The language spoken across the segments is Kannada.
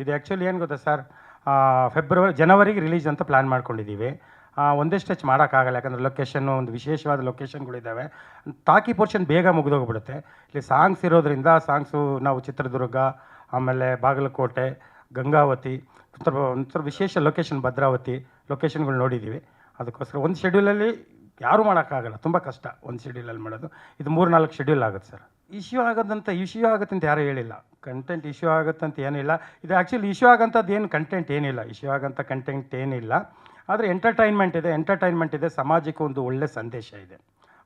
ಇದು ಆ್ಯಕ್ಚುಲಿ ಏನು ಗೊತ್ತಾ ಸರ್ ಫೆಬ್ರವರಿ ಜನವರಿಗೆ ರಿಲೀಸ್ ಅಂತ ಪ್ಲ್ಯಾನ್ ಮಾಡ್ಕೊಂಡಿದ್ದೀವಿ. ಒಂದೇ ಸ್ಟೆಚ್ ಮಾಡೋಕ್ಕಾಗಲ್ಲ, ಯಾಕಂದರೆ ಲೊಕೇಶನ್ನು ಒಂದು ವಿಶೇಷವಾದ ಲೊಕೇಶನ್ಗಳಿದ್ದಾವೆ ತಾಕಿ ಪೋರ್ಷನ್ ಬೇಗ ಮುಗಿದೋಗ್ಬಿಡುತ್ತೆ. ಇಲ್ಲಿ ಸಾಂಗ್ಸ್ ಇರೋದ್ರಿಂದ ಸಾಂಗ್ಸು ನಾವು ಚಿತ್ರದುರ್ಗ, ಆಮೇಲೆ ಬಾಗಲಕೋಟೆ, ಗಂಗಾವತಿ, ಒಂಥರ ಒಂಥರ ವಿಶೇಷ ಲೊಕೇಶನ್ ಭದ್ರಾವತಿ ಲೊಕೇಶನ್ಗಳು ನೋಡಿದ್ದೀವಿ. ಅದಕ್ಕೋಸ್ಕರ ಒಂದು ಶೆಡ್ಯೂಲಲ್ಲಿ ಯಾರೂ ಮಾಡೋಕ್ಕಾಗಲ್ಲ, ತುಂಬ ಕಷ್ಟ ಒಂದು ಶೆಡ್ಯೂಲಲ್ಲಿ ಮಾಡೋದು. ಇದು ಮೂರು ನಾಲ್ಕು ಶೆಡ್ಯೂಲ್ ಆಗುತ್ತೆ ಸರ್ ಇಶ್ಯೂ ಆಗೋದಂತ ಇಶ್ಯೂ ಆಗುತ್ತೆ ಅಂತ ಯಾರೂ ಹೇಳಿಲ್ಲ. ಕಂಟೆಂಟ್ ಇಶ್ಯೂ ಆಗುತ್ತಂತ ಏನಿಲ್ಲ. ಇದು ಆ್ಯಕ್ಚುಲಿ ಇಶ್ಯೂ ಆಗಂಥದ್ದು ಏನು ಕಂಟೆಂಟ್ ಏನಿಲ್ಲ. ಇಶ್ಯೂ ಆಗೋಂಥ ಕಂಟೆಂಟ್ ಏನಿಲ್ಲ. ಆದರೆ ಎಂಟರ್ಟೈನ್ಮೆಂಟ್ ಇದೆ. ಎಂಟರ್ಟೈನ್ಮೆಂಟ್ ಇದೆ. ಸಮಾಜಕ್ಕೆ ಒಂದು ಒಳ್ಳೆ ಸಂದೇಶ ಇದೆ.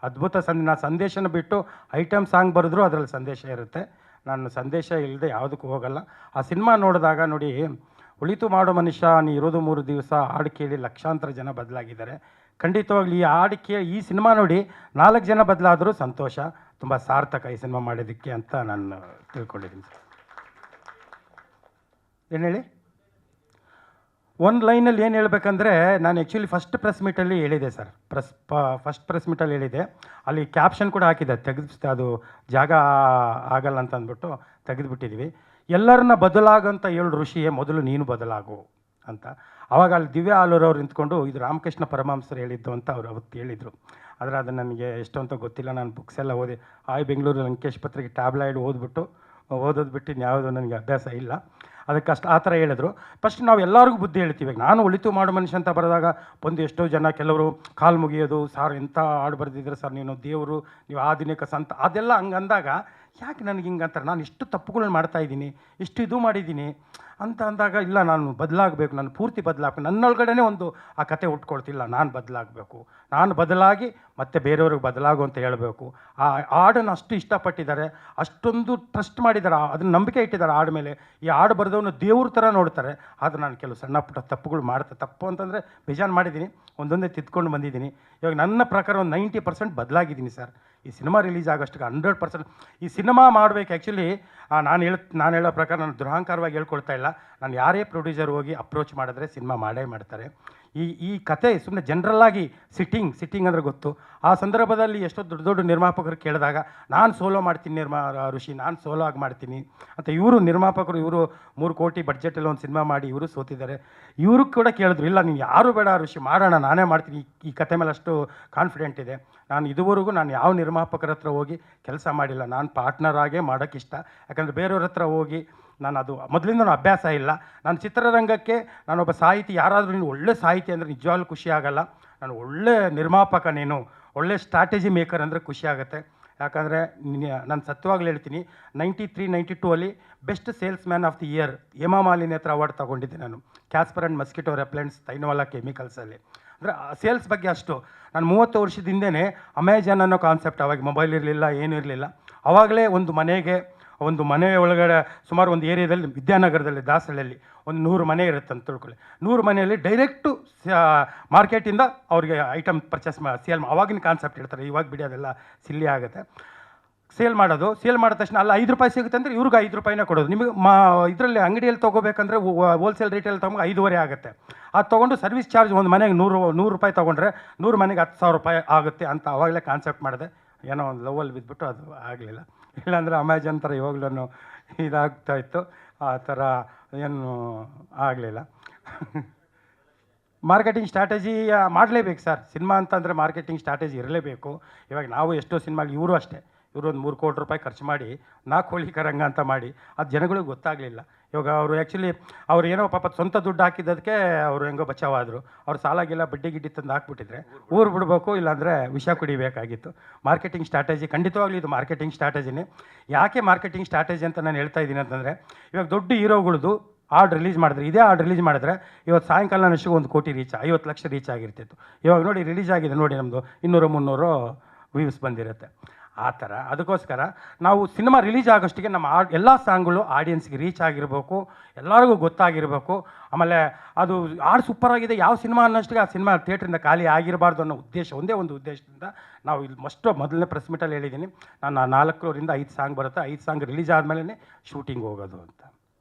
ಅದ್ಭುತ ಸಂದ ನಾನು ಸಂದೇಶನ ಬಿಟ್ಟು ಐಟಮ್ ಸಾಂಗ್ ಬರೆದ್ರೂ ಅದರಲ್ಲಿ ಸಂದೇಶ ಇರುತ್ತೆ. ನಾನು ಸಂದೇಶ ಇಲ್ಲದೆ ಯಾವುದಕ್ಕೂ ಹೋಗಲ್ಲ. ಆ ಸಿನಿಮಾ ನೋಡಿದಾಗ ನೋಡಿ, ಉಳಿತು ಮಾಡೋ ಮನುಷ್ಯ, ನೀ ಇರೋದು ಮೂರು ದಿವಸ ಹಾಡು ಕೇಳಿ ಲಕ್ಷಾಂತರ ಜನ ಬದಲಾಗಿದ್ದಾರೆ. ಖಂಡಿತವಾಗ್ಲಿ ಈ ಹಾಡು ಕೇಳಿ ಈ ಸಿನಿಮಾ ನೋಡಿ ನಾಲ್ಕು ಜನ ಬದಲಾದರೂ ಸಂತೋಷ. ತುಂಬ ಸಾರ್ಥಕ ಈ ಸಿನಿಮಾ ಮಾಡಿದ್ದಕ್ಕೆ ಅಂತ ನಾನು ತಿಳ್ಕೊಂಡಿದ್ದೀನಿ ಸರ್. ಏನು ಹೇಳಿ? ಒಂದು ಲೈನಲ್ಲಿ ಏನು ಹೇಳ್ಬೇಕಂದ್ರೆ, ನಾನು ಆ್ಯಕ್ಚುಲಿ ಫಸ್ಟ್ ಪ್ರೆಸ್ ಮೀಟಲ್ಲಿ ಹೇಳಿದೆ ಸರ್ ಪ್ರೆಸ್ ಪ ಫಸ್ಟ್ ಪ್ರೆಸ್ ಮೀಟಲ್ಲಿ ಹೇಳಿದೆ. ಅಲ್ಲಿ ಕ್ಯಾಪ್ಷನ್ ಕೂಡ ಹಾಕಿದೆ ತೆಗೆದು ಅದು ಜಾಗ ಆಗಲ್ಲ ಅಂತ ಅಂದ್ಬಿಟ್ಟು ತೆಗೆದುಬಿಟ್ಟಿದ್ವಿ. ಎಲ್ಲರನ್ನ ಬದಲಾಗಂತ ಹೇಳು ಋಷಿಯೇ ಮೊದಲು ನೀನು ಬದಲಾಗು ಅಂತ. ಆವಾಗ ಅಲ್ಲಿ ದಿವ್ಯಾ ಆಲೂರವ್ರು ನಿಂತ್ಕೊಂಡು, ಇದು ರಾಮಕೃಷ್ಣ ಪರಮಹಂಸರು ಹೇಳಿದ್ದು ಅಂತ ಅವ್ರು ಅವತ್ತು ಹೇಳಿದರು. ಆದರೆ ಅದು ನನಗೆ ಎಷ್ಟು ಅಂತ ಗೊತ್ತಿಲ್ಲ, ನಾನು ಬುಕ್ಸ್ ಎಲ್ಲ ಓದಿ ಆಯ್ ಬೆಂಗಳೂರು ಲಂಕೇಶ್ ಪತ್ರಿಕೆ ಟ್ಯಾಬ್ಲಾಯ್ಡ್ ಓದ್ಬಿಟ್ಟು ಓದೋದು ಬಿಟ್ಟು ಇನ್ಯಾವುದೋ ನನಗೆ ಅಭ್ಯಾಸ ಇಲ್ಲ. ಅದಕ್ಕೆ ಅಷ್ಟು ಆ ಥರ ಹೇಳಿದ್ರು. ಫಸ್ಟ್ ನಾವು ಎಲ್ಲರಿಗೂ ಬುದ್ಧಿ ಹೇಳ್ತೀವಿ. ನಾನು ಒಳಿತು ಮಾಡೋ ಮನುಷ್ಯ ಅಂತ ಬರೆದಾಗ ಒಂದು ಎಷ್ಟೋ ಜನ ಕೆಲವರು ಕಾಲು ಮುಗಿಯೋದು, ಸಾರ್ ಎಂಥ ಹಾಡು ಬರೆದಿದ್ರೆ ಸರ್, ನೀನು ದೇವರು, ನೀವು ಆಧುನಿಕ ಸಂತ ಅದೆಲ್ಲ ಹಂಗಂದಾಗ ಯಾಕೆ ನನಗೆ ಹಿಂಗೆ ಅಂತಾರೆ ನಾನು ಇಷ್ಟು ತಪ್ಪುಗಳನ್ನ ಮಾಡ್ತಾ ಇದ್ದೀನಿ, ಇಷ್ಟು ಇದು ಮಾಡಿದ್ದೀನಿ ಅಂತ ಅಂದಾಗ, ಇಲ್ಲ, ನಾನು ಬದಲಾಗಬೇಕು, ನಾನು ಪೂರ್ತಿ ಬದಲಾಗಬೇಕು. ನನ್ನೊಳಗಡೆನೇ ಒಂದು ಆ ಕತೆ ಉಟ್ಕೊಳ್ತಿಲ್ಲ ನಾನು ಬದಲಾಗಬೇಕು. ನಾನು ಬದಲಾಗಿ ಮತ್ತೆ ಬೇರೆಯವ್ರಿಗೆ ಬದಲಾಗು ಅಂತ ಹೇಳಬೇಕು. ಆ ಹಾಡನ್ನು ಅಷ್ಟು ಇಷ್ಟಪಟ್ಟಿದ್ದಾರೆ, ಅಷ್ಟೊಂದು ಟ್ರಸ್ಟ್ ಮಾಡಿದ್ದಾರೆ, ಅದನ್ನ ನಂಬಿಕೆ ಇಟ್ಟಿದ್ದಾರೆ ಹಾಡು ಮೇಲೆ. ಈ ಹಾಡು ಬರೆದವನು ದೇವ್ರ ಥರ ನೋಡ್ತಾರೆ, ಆದರೆ ನಾನು ಕೆಲವು ಸಣ್ಣ ಪುಟ್ಟ ತಪ್ಪುಗಳು ಮಾಡ್ತೆ, ತಪ್ಪು ಅಂತಂದರೆ ಬೇಜಾನು ಮಾಡಿದ್ದೀನಿ. ಒಂದೊಂದೇ ತಿದ್ಕೊಂಡು ಬಂದಿದ್ದೀನಿ. ಇವಾಗ ನನ್ನ ಪ್ರಕಾರ ಒಂದು ನೈಂಟಿ ಪರ್ಸೆಂಟ್ ಬದಲಾಗಿದ್ದೀನಿ, ಸರ್. ಈ ಸಿನಿಮಾ ರಿಲೀಸ್ ಆಗೋಷ್ಟಕ್ಕೆ ಹಂಡ್ರೆಡ್ ಪರ್ಸೆಂಟ್. ಈ ಸಿನಿಮಾ ಮಾಡಬೇಕು ಆ್ಯಕ್ಚುಲಿ ನಾನು ಹೇಳ, ನಾನು ಹೇಳೋ ಪ್ರಕಾರ ನಾನು ದುರಹಂಕಾರವಾಗಿ ಹೇಳ್ಕೊಳ್ತಾ ಇಲ್ಲ. ನಾನು ಯಾರೇ ಪ್ರೊಡ್ಯೂಸರ್ ಹೋಗಿ ಅಪ್ರೋಚ್ ಮಾಡಿದ್ರೆ ಸಿನಿಮಾ ಮಾಡೇ ಮಾಡ್ತಾರೆ. ಈ ಈ ಕತೆ ಸುಮ್ಮನೆ ಜನರಲ್ಲಾಗಿ ಸಿಟ್ಟಿಂಗ್ ಸಿಟ್ಟಿಂಗ್ ಅಂದರೆ ಗೊತ್ತು. ಆ ಸಂದರ್ಭದಲ್ಲಿ ಎಷ್ಟೋ ದೊಡ್ಡ ದೊಡ್ಡ ನಿರ್ಮಾಪಕರು ಕೇಳಿದಾಗ, ನಾನು ಸೋಲೋ ಮಾಡ್ತೀನಿ ನಿರ್ಮಾ ಋಷಿ, ನಾನು ಸೋಲೋ ಆಗಿ ಮಾಡ್ತೀನಿ. ಅಂತ ಇವರು ನಿರ್ಮಾಪಕರು, ಇವರು ಮೂರು ಕೋಟಿ ಬಡ್ಜೆಟಲ್ಲಿ ಒಂದು ಸಿನಿಮಾ ಮಾಡಿ ಇವರು ಸೋತಿದ್ದಾರೆ. ಇವರು ಕೂಡ ಕೇಳಿದ್ರು, ಇಲ್ಲ, ನೀನು ಯಾರು ಬೇಡ ಋಷಿ, ಮಾಡೋಣ, ನಾನೇ ಮಾಡ್ತೀನಿ. ಈ- ಕತೆ ಮೇಲೆ ಅಷ್ಟು ಕಾನ್ಫಿಡೆಂಟ್ ಇದೆ. ನಾನು ಇದುವರೆಗೂ ನಾನು ಯಾವ ನಿರ್ಮಾಪಕರ ಹತ್ರ ಹೋಗಿ ಕೆಲಸ ಮಾಡಿಲ್ಲ. ನಾನು ಪಾರ್ಟ್ನರ್ ಆಗೇ ಮಾಡೋಕ್ಕಿಷ್ಟ ಯಾಕಂದರೆ ಬೇರೆಯವ್ರ ಹತ್ರ ಹೋಗಿ ನಾನು ಅದು ಮೊದಲಿಂದ ಅಭ್ಯಾಸ ಇಲ್ಲ. ನಾನು ಚಿತ್ರರಂಗಕ್ಕೆ ನಾನೊಬ್ಬ ಸಾಹಿತಿ, ಯಾರಾದರೂ ನೀನು ಒಳ್ಳೆ ಸಾಹಿತಿ ಅಂದರೆ ನಿಜವಾಗ್ಲೂ ಖುಷಿ ಆಗಲ್ಲ. ನಾನು ಒಳ್ಳೆ ನಿರ್ಮಾಪಕ ನೀನು, ಒಳ್ಳೆ ಸ್ಟ್ರಾಟಜಿ ಮೇಕರ್ ಅಂದರೆ ಖುಷಿ ಆಗುತ್ತೆ. ಯಾಕಂದರೆ ನಾನು ಸತ್ಯವಾಗ್ಲೂ ಹೇಳ್ತೀನಿ ನೈಂಟಿ ತ್ರೀ ನೈಂಟಿ ಟೂ ಅಲ್ಲಿ best salesman of the year Hema Malini ಹತ್ರ ಅವಾರ್ಡ್ ತೊಗೊಂಡಿದ್ದೆ ನಾನು. ಕ್ಯಾಸ್ಪರ್ ಆ್ಯಂಡ್ ಮಸ್ಕಿಟೋ ರೆಪ್ಲೆಂಟ್ಸ್ ತೈನವಾಲ ಕೆಮಿಕಲ್ಸಲ್ಲಿ ಅಂದರೆ ಸೇಲ್ಸ್ ಬಗ್ಗೆ ಅಷ್ಟು ನಾನು ಮೂವತ್ತು ವರ್ಷದ ಅಮೆಜಾನ್ ಅನ್ನೋ ಕಾನ್ಸೆಪ್ಟ್ ಅವಾಗ ಮೊಬೈಲ್ ಇರಲಿಲ್ಲ, ಏನೂ ಇರಲಿಲ್ಲ. ಆವಾಗಲೇ ಒಂದು ಮನೆಗೆ ಒಂದು ಮನೆ ಒಳಗಡೆ ಸುಮಾರು ಒಂದು ಏರಿಯಾದಲ್ಲಿ, ವಿದ್ಯಾನಗರದಲ್ಲಿ ದಾಸಹಳ್ಳಿಯಲ್ಲಿ ಒಂದು ನೂರು ಮನೆ ಇರುತ್ತೆ ಅಂತ ತಿಳ್ಕೊಳ್ಳಿ. ನೂರು ಮನೆಯಲ್ಲಿ ಡೈರೆಕ್ಟು ಮಾರ್ಕೆಟಿಂದ ಅವ್ರಿಗೆ ಐಟಮ್ ಪರ್ಚೇಸ್ ಮಾ ಸೇಲ್ ಅವಾಗಿನ ಕಾನ್ಸೆಪ್ಟ್ ಇರ್ತಾರೆ ಇವಾಗ ಬಿಡಿ ಅದೆಲ್ಲ ಸಿಲ್ಲಿ ಆಗುತ್ತೆ. ಸೇಲ್ ಮಾಡೋದು ಸೇಲ್ ಮಾಡಿದ ತಕ್ಷಣ ಅಲ್ಲಿ ಐದು ರೂಪಾಯಿ ಸಿಗುತ್ತೆ ಅಂದರೆ ಇವ್ರಿಗೆ ಐದು ರೂಪಾಯಿನೇ ಕೊಡೋದು. ನಿಮಗೆ ಮಾ, ಇದರಲ್ಲಿ ಅಂಗಡಿಯಲ್ಲಿ ತೊಗೋಬೇಕಂದ್ರೆ ಹೋಲ್ಸೇಲ್ ರೇಟಲ್ಲಿ ತೊಗೊಂಡು ಐದುವರೆ ಆಗುತ್ತೆ. ಅದು ತೊಗೊಂಡು ಸರ್ವಿಸ್ ಚಾರ್ಜ್ ಒಂದು ಮನೆಗೆ ನೂರು ನೂರು ರೂಪಾಯಿ ತೊಗೊಂಡ್ರೆ ನೂರು ಮನೆಗೆ ಹತ್ತು ಸಾವಿರ ರೂಪಾಯಿ ಆಗುತ್ತೆ ಅಂತ ಆವಾಗಲೇ ಕಾನ್ಸೆಪ್ಟ್ ಮಾಡಿದೆ. ಏನೋ ಒಂದು ಲವಲ್ಲಿ ಬಿದ್ದುಬಿಟ್ಟು ಅದು ಆಗಲಿಲ್ಲ. ಇಲ್ಲಾಂದರೆ ಅಮೆಜಾನ್ ಥರ ಇವಾಗಲೂ ಇದಾಗ್ತಾ ಇತ್ತು. ಆ ಥರ ಏನು ಆಗಲಿಲ್ಲ. ಮಾರ್ಕೆಟಿಂಗ್ ಸ್ಟ್ರಾಟಜಿ ಮಾಡಲೇಬೇಕು ಸರ್. ಸಿನಿಮಾ ಅಂತಂದರೆ ಮಾರ್ಕೆಟಿಂಗ್ ಸ್ಟ್ರಾಟಜಿ ಇರಲೇಬೇಕು. ಇವಾಗ ನಾವು ಎಷ್ಟೋ ಸಿನಿಮಾಗಳು ಇವರು ಅಷ್ಟೇ. ಇವರು ಒಂದು ಮೂರು ಕೋಟಿ ರೂಪಾಯಿ ಖರ್ಚು ಮಾಡಿ ನಾಲ್ಕು ಕೋಳಿ ಕರಂಗ ಅಂತ ಮಾಡಿ. ಅದು ಜನಗಳಿಗೆ ಗೊತ್ತಾಗಲಿಲ್ಲ. ಇವಾಗ ಅವರು ಆ್ಯಕ್ಚುಲಿ ಅವ್ರು ಏನೋ ಪಾಪ ಸ್ವಂತ ದುಡ್ಡು ಹಾಕಿದ್ದದಕ್ಕೆ ಅವರು ಹೆಂಗೋ ಬಚಾವಾದರು. ಅವ್ರು ಸಾಲಾಗಿಲ್ಲ, ಬಡ್ಡಿ ಗಿಡ್ಡಿ ತಂದು ಹಾಕ್ಬಿಟ್ಟಿದ್ರೆ ಊರು ಬಿಡಬೇಕು ಇಲ್ಲಾಂದರೆ ವಿಷ ಕುಡಿಬೇಕಾಗಿತ್ತು. ಮಾರ್ಕೆಟಿಂಗ್ ಸ್ಟ್ರಾಟಜಿ ಖಂಡಿತವಾಗ್ಲೂ ಇದು ಮಾರ್ಕೆಟಿಂಗ್ ಸ್ಟ್ರಾಟಜಿನೇ ಯಾಕೆ ಮಾರ್ಕೆಟಿಂಗ್ ಸ್ಟ್ರಾಟಜಿ ಅಂತ ನಾನು ಹೇಳ್ತಾ ಇದ್ದೀನಿ ಅಂತಂದರೆ, ಇವಾಗ ದೊಡ್ಡ ಹೀರೋಗಳದು ಆರ್ಡ್ ರಿಲೀಸ್ ಮಾಡಿದ್ರೆ, ಇದೇ ಆರ್ಡ್ ರಿಲೀಸ್ ಮಾಡಿದ್ರೆ ಇವತ್ತು ಸಾಯಂಕಾಲ ಅಷ್ಟಕ್ಕೆ ಒಂದು ಕೋಟಿ ರೀಚ್ ಐವತ್ತು ಲಕ್ಷ ರೀಚ್ ಆಗಿರ್ತಿತ್ತು. ಇವಾಗ ನೋಡಿ ರಿಲೀಸ್ ಆಗಿದೆ ನೋಡಿ ನಮ್ಮದು ಇನ್ನೂರು, ಮುನ್ನೂರು ವ್ಯೂಸ್ ಬಂದಿರುತ್ತೆ. ಆ ಥರ. ಅದಕ್ಕೋಸ್ಕರ ನಾವು ಸಿನಿಮಾ ರಿಲೀಸ್ ಆಗೋಷ್ಟಿಗೆ ನಮ್ಮ ಆ ಎಲ್ಲ ಸಾಂಗ್ಗಳು ಆಡಿಯನ್ಸ್ಗೆ ರೀಚ್ ಆಗಿರಬೇಕು, ಎಲ್ಲರಿಗೂ ಗೊತ್ತಾಗಿರಬೇಕು. ಆಮೇಲೆ ಅದು ಹಾಡು ಸೂಪರ್ ಆಗಿದೆ, ಯಾವ ಸಿನಿಮಾ ಅನ್ನೋಷ್ಟಿಗೆ ಆ ಸಿನಿಮಾ ಥಿಯೇಟ್ರಿಂದ ಖಾಲಿ ಆಗಿರಬಾರ್ದು ಅನ್ನೋ ಉದ್ದೇಶ, ಒಂದೇ ಒಂದು ಉದ್ದೇಶದಿಂದ ನಾವು ಇಲ್ಲಿ ಮಸ್ಟು ಮೊದಲನೇ ಪ್ರೆಸ್ ಮೀಟಲ್ಲಿ ಹೇಳಿದ್ದೀನಿ. ನಾನು ನಾಲ್ಕರಿಂದ ಐದು ಸಾಂಗ್ ಬರುತ್ತೆ. ಐದು ಸಾಂಗ್ ರಿಲೀಸ್ ಆದಮೇಲೆ ಶೂಟಿಂಗ್ ಹೋಗೋದು ಅಂತ.